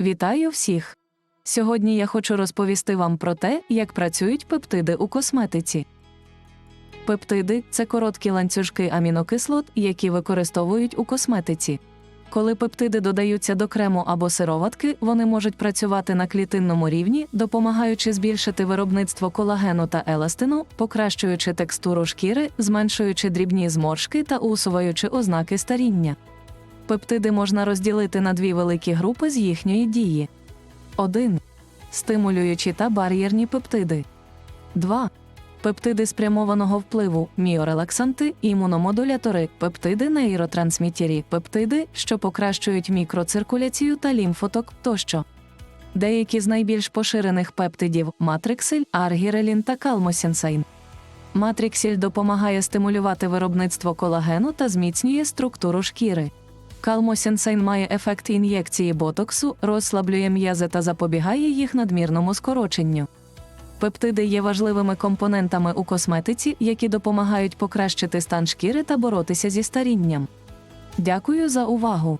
Вітаю всіх! Сьогодні я хочу розповісти вам про те, як працюють пептиди у косметиці. Пептиди це короткі ланцюжки амінокислот, які використовують у косметиці. Коли пептиди додаються до крему або сироватки, вони можуть працювати на клітинному рівні, допомагаючи збільшити виробництво колагену та еластину, покращуючи текстуру шкіри, зменшуючи дрібні зморшки та усуваючи ознаки старіння. Пептиди можна розділити на дві великі групи з їхньої дії. 1. Стимулюючі та бар'єрні пептиди. 2. Пептиди спрямованого впливу, міорелаксанти, імуномодулятори, пептиди нейротрансмітері, пептиди, що покращують мікроциркуляцію та лімфоток тощо. Деякі з найбільш поширених пептидів матриксель, аргірелін та калмосінсайн. Матриксіль допомагає стимулювати виробництво колагену та зміцнює структуру шкіри. Калмосінсайн має ефект ін'єкції ботоксу, розслаблює м'язи та запобігає їх надмірному скороченню. Пептиди є важливими компонентами у косметиці, які допомагають покращити стан шкіри та боротися зі старінням. Дякую за увагу!